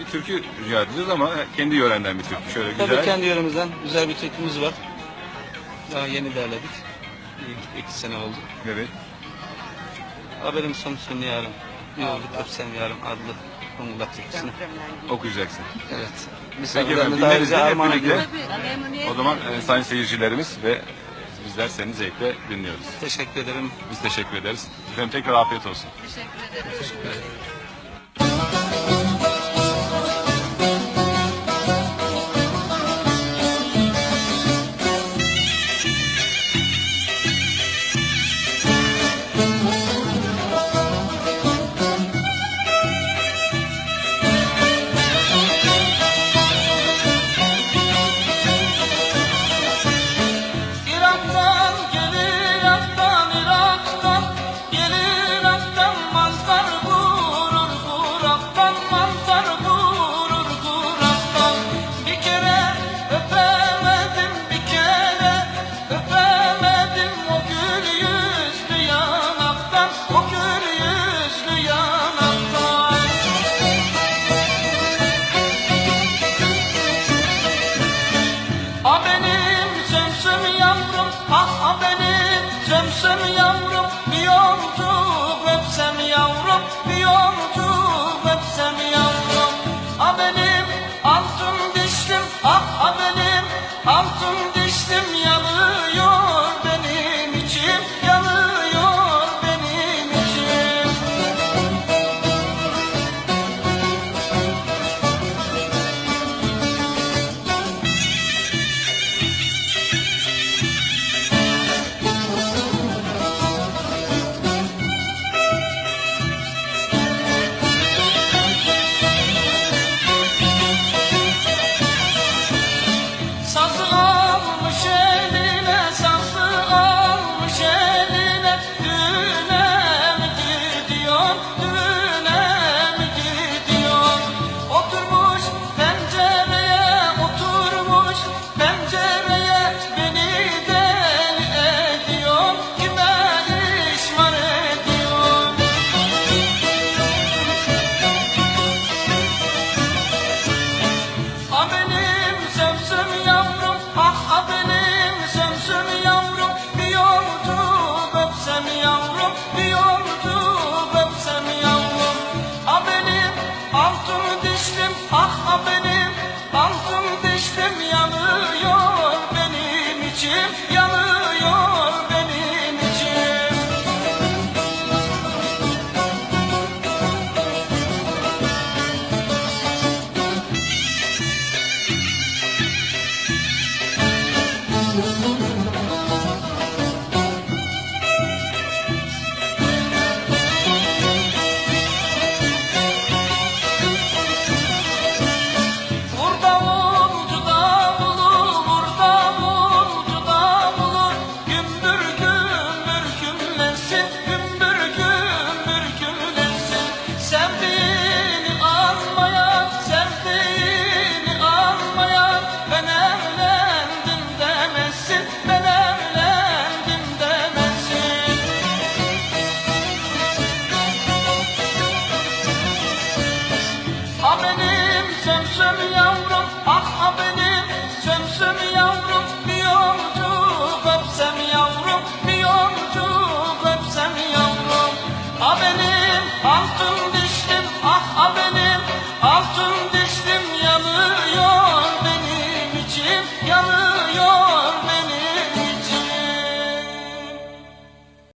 bir türkü rica edeceğiz ama kendi yörenden bir türkü. Şöyle güzel. Tabii kendi yöremizden güzel bir türkümüz var. Daha yeni derledik. İlk iki sene oldu. Evet. Haberim son seni yarım. Bir olduk öpsem yarım adlı Zonguldak türküsünü. Okuyacaksın. Evet. Misafirlerimi daha bize armağan ediyorum. O zaman e, sayın seyircilerimiz ve bizler seni zevkle dinliyoruz. Teşekkür ederim. Biz teşekkür ederiz. Efendim tekrar afiyet olsun. Teşekkür ederim. Teşekkür ederim. yanı